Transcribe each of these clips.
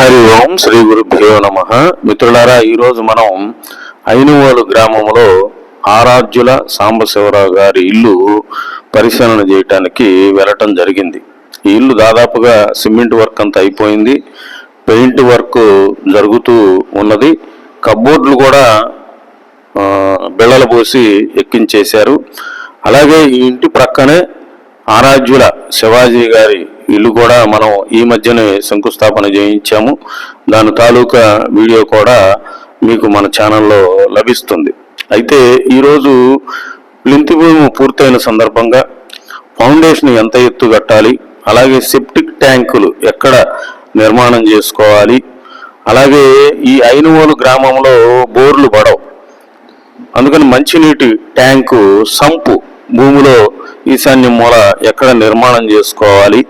హరి ఓం శ్రీ గురుభ్యో నమ. మిత్రులారా ఈరోజు మనం ఐనువోలు గ్రామంలో ఆరాధ్యుల సాంబశివరావు గారి ఇల్లు పరిశీలన చేయటానికి వెళ్ళటం జరిగింది. ఈ ఇల్లు దాదాపుగా సిమెంట్ వర్క్ అంతా అయిపోయింది. పెయింట్ వర్క్ జరుగుతూ ఉన్నది. కబ్బోర్డులు కూడా బిళ్ళలు పోసి ఎక్కించేశారు. అలాగే ఈ ఇంటి ప్రక్కనే ఆరాధ్యుల శివాజీ గారి ఇల్లు కూడా మనం ఈ మధ్యనే శంకుస్థాపన చేయించాము. దాని తాలూకా వీడియో కూడా మీకు మన ఛానల్లో లభిస్తుంది. అయితే ఈరోజు ప్లింతి భూమి పూర్తయిన సందర్భంగా ఫౌండేషన్ ఎంత ఎత్తు కట్టాలి అలాగే సెప్టిక్ ట్యాంకులు ఎక్కడ నిర్మాణం చేసుకోవాలి అలాగే ఈ ఐనువోలు గ్రామంలో బోర్లు పడవు. అందుకని మంచినీటి ట్యాంకు సంపు భూమిలో ఈశాన్య మూల ఎక్కడ నిర్మాణం చేసుకోవాలి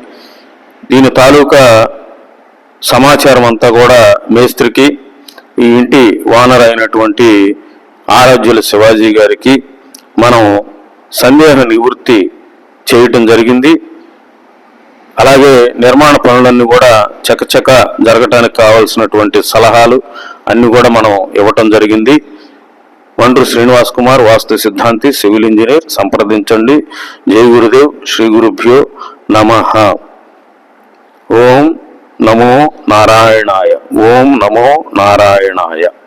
దీని తాలూకా సమాచారం అంతా కూడా మేస్త్రికి ఈ ఇంటి వానర్ అయినటువంటి ఆరాధ్యుల శివాజీ గారికి మనం సందేహ నివృత్తి చేయటం జరిగింది. అలాగే నిర్మాణ పనులన్నీ కూడా చకచక జరగటానికి కావాల్సినటువంటి సలహాలు అన్నీ కూడా మనం ఇవ్వటం జరిగింది. వండ్రు శ్రీనివాస్ కుమార్ వాస్తు సిద్ధాంతి సివిల్ ఇంజనీర్ సంప్రదించండి. జై గురుదేవ్ శ్రీ గురుభ్యో నమ. నమో నారాయణాయ. ఓం నమో నారాయణాయ.